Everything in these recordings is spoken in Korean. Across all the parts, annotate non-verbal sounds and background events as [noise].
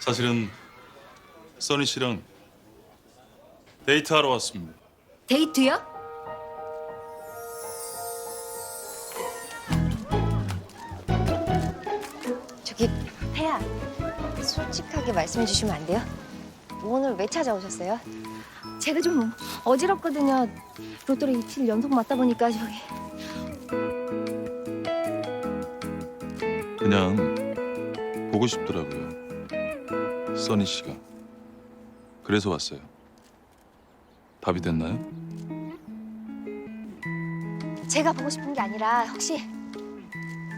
사실은 써니 씨랑 데이트하러 왔습니다. 데이트요? 저기 태야 솔직하게 말씀해 주시면 안 돼요? 오늘 왜 찾아오셨어요? 제가 좀 어지럽거든요. 로또를 이틀 연속 맞다 보니까 저기 그냥 보고 싶더라고요. 써니 씨가. 그래서 왔어요. 답이 됐나요? 제가 보고 싶은 게 아니라 혹시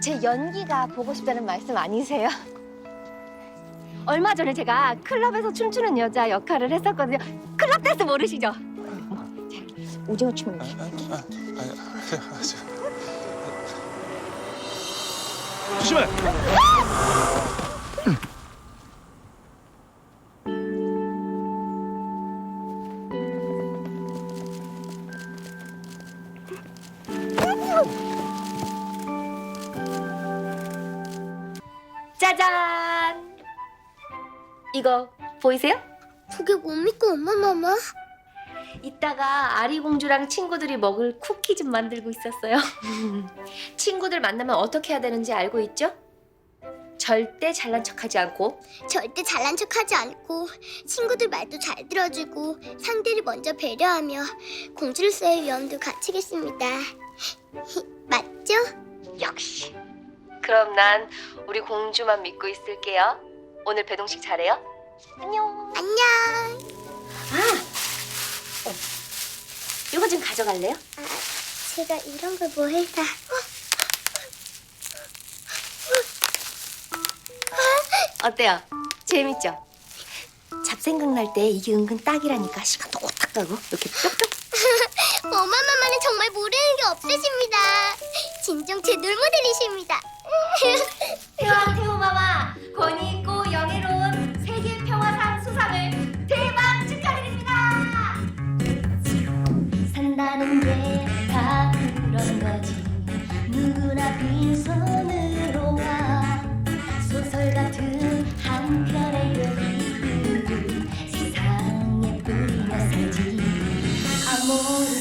제 연기가 보고 싶다는 말씀 아니세요? 얼마 전에 제가 클럽에서 춤추는 여자 역할을 했었거든요. 클럽 댄스 모르시죠? 오징어 춤 조심해. 짜잔! 이거 보이세요? 그게 뭡니까 엄마 마마? 이따가 아리 공주랑 친구들이 먹을 쿠키 좀 만들고 있었어요. [laughs] 친구들 만나면 어떻게 해야 되는지 알고 있죠? 절대 잘난 척하지 않고 절대 잘난 척하지 않고 친구들 말도 잘 들어주고 상대를 먼저 배려하며 공주로서의 위험도 갖추겠습니다. [laughs] 맞죠? 역시. 그럼 난 우리 공주만 믿고 있을게요. 오늘 배동식 잘해요? 안녕. 안녕. 이거 좀 가져갈래요? 아, 제가 이런 걸 뭐 해서 어때요? 재밌죠? 잡생각 날 때 이게 은근 딱이라니까 시간도 오딱 가고 이렇게 뿅뿅. 엄마 마마는 정말 모르는 게 없으십니다. 진정 제 롤모델이십니다. 태화 태호마마 권위 있고 영예로운 세계 평화상 수상을 대박 축하드립니다. 산다는 게 다 그런 거지 누구나 빈손으로 와 소설 같은 한 편의 이야기를 세상에 뿌리며 살지 아모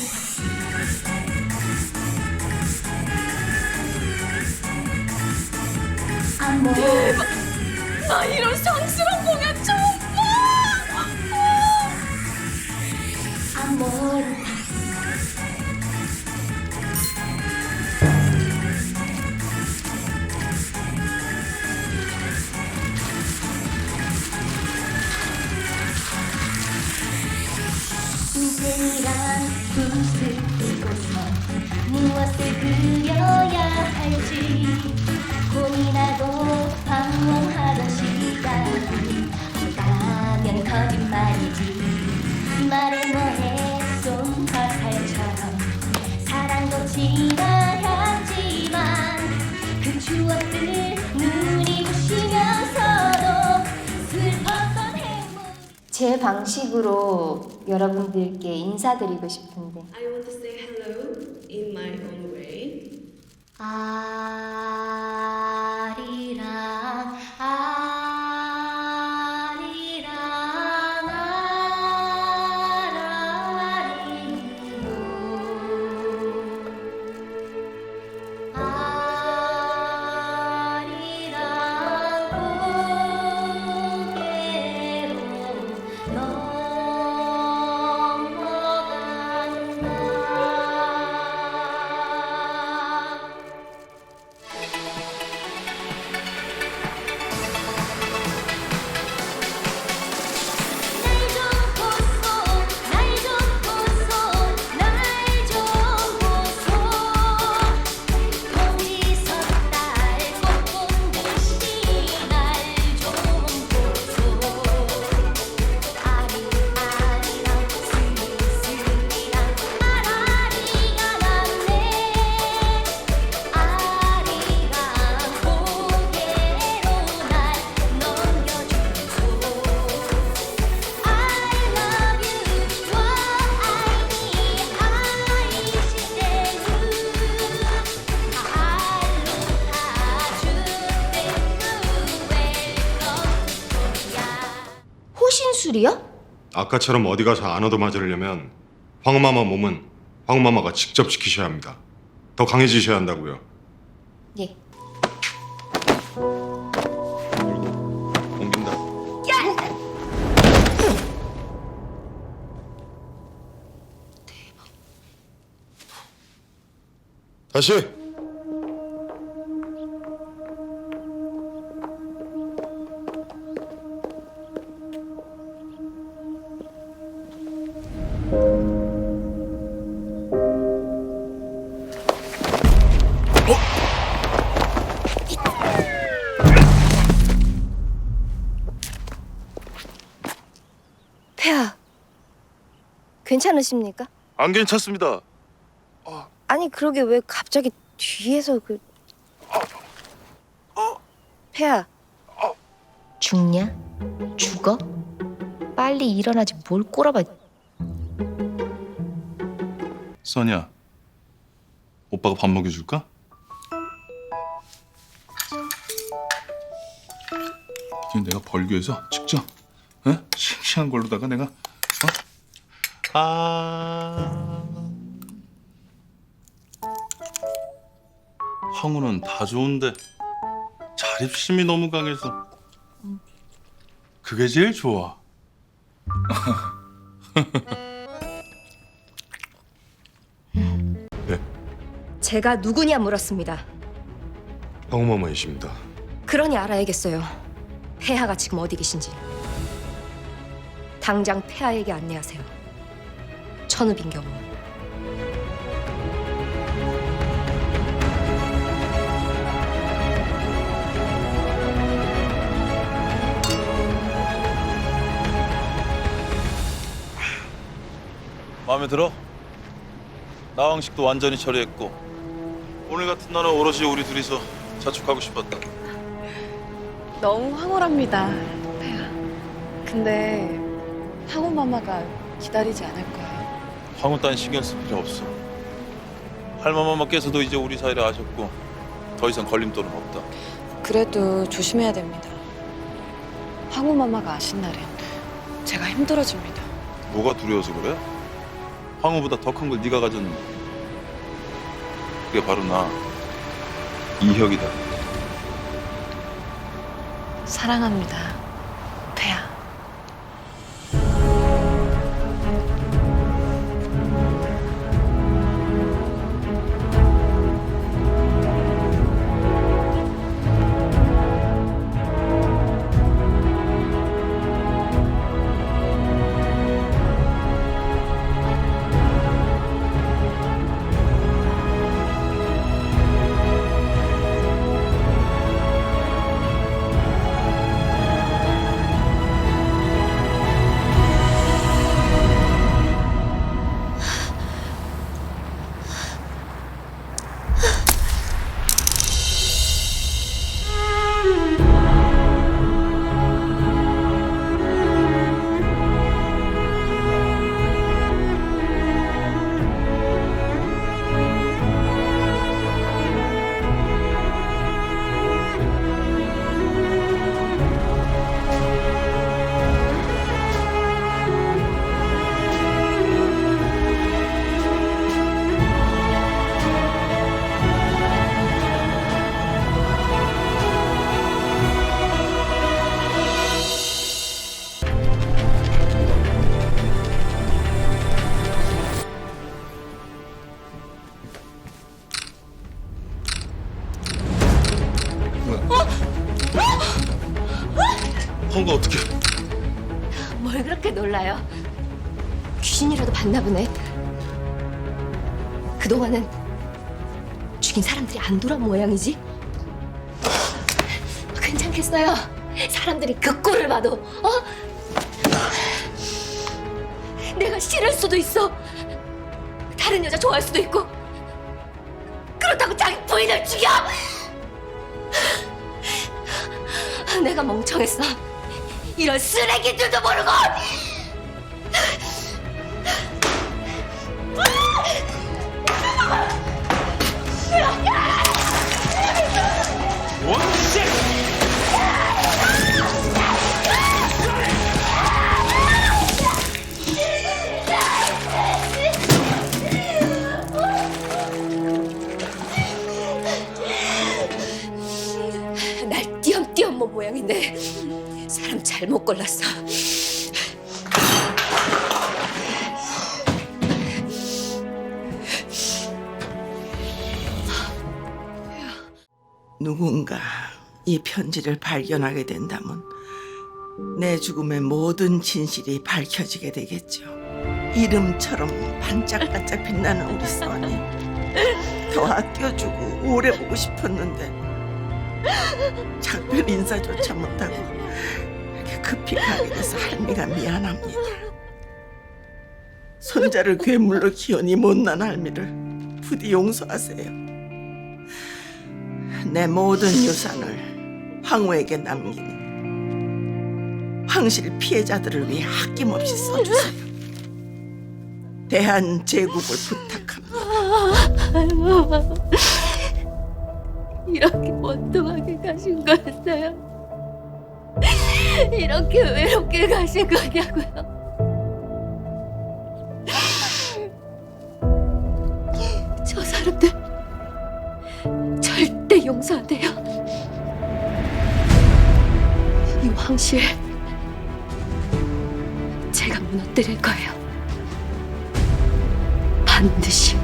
나 이런 성스 말은 사랑도 지나갔지만 그 추억들 눈이 부시면서도 슬펐던 행복. 제 방식으로 여러분들께 인사드리고 싶은데. I want to say hello in my own way. 아 고 수술이요? 아까처럼 어디 가서 안 얻어맞으려면 황마마 몸은 황마마가 직접 지키셔야 합니다. 더 강해지셔야 한다고요. 예. 옮긴다. 다시. 괜찮으십니까? 안 괜찮습니다. 아니 그러게 왜 갑자기 뒤에서 그 폐하 죽냐? 죽어? 빨리 일어나지 뭘 꼬라봐 써니야, 오빠가 밥 먹여줄까? 지금 내가 벌교해서 직접 어? 싱싱한 걸로다가 내가 어? 아. 황후는 다 좋은데 자립심이 너무 강해서 그게 제일 좋아. [laughs] 제가 누구냐 물었습니다. 황마마이십니다. 그러니 알아야겠어요. 폐하가 지금 어디 계신지. 당장 폐하에게 안내하세요 천우빈 경우 마음에 들어? 나왕식도 완전히 처리했고 오늘 같은 날은 오롯이 우리 둘이서 자축하고 싶었다. 너무 황홀합니다, 폐하. 근데 황후 마마가 기다리지 않을 거예요. 황후 딴 신경 쓸 필요 없어. 할머마마께서도 이제 우리 사이를 아셨고 더 이상 걸림돌은 없다. 그래도 조심해야 됩니다. 황후 마마가 아신 날엔 제가 힘들어집니다. 뭐가 두려워서 그래? 황후보다 더 큰 걸 네가 가졌는데. 그게 바로 나 이혁이다. 사랑합니다, 황후 어떻게? 뭘 그렇게 놀라요? 귀신이라도 봤나 보네. 그동안은 죽인 사람들이 안 돌아온 모양이지? 괜찮겠어요. 사람들이 그 꼴을 봐도, 어? 내가 싫을 수도 있어. 다른 여자 좋아할 수도 있고. 그렇다고 자기 부인을 죽여! 내가 멍청했어. 이런 쓰레기들도 모르고! 원 골랐어. 누군가 이 편지를 발견하게 된다면 내 죽음의 모든 진실이 밝혀지게 되겠죠. 이름처럼 반짝반짝 빛나는 우리 써니 더 아껴주고 오래 보고 싶었는데 작별 인사조차 못하고 가게 돼서 할미가 미안합니다. 손자를 괴물로 키우니 못난 할미를 부디 용서하세요. 내 모든 유산을 황후에게 남기니 황실 피해자들을 위해 아낌없이 써주세요. 대한 제국을 부탁합니다. 이렇게 원통하게 가신 거였어요. 이렇게 외롭게 가신 거냐고요. 저 사람들 절대 용서 안 돼요. 이 황실 제가 무너뜨릴 거예요. 반드시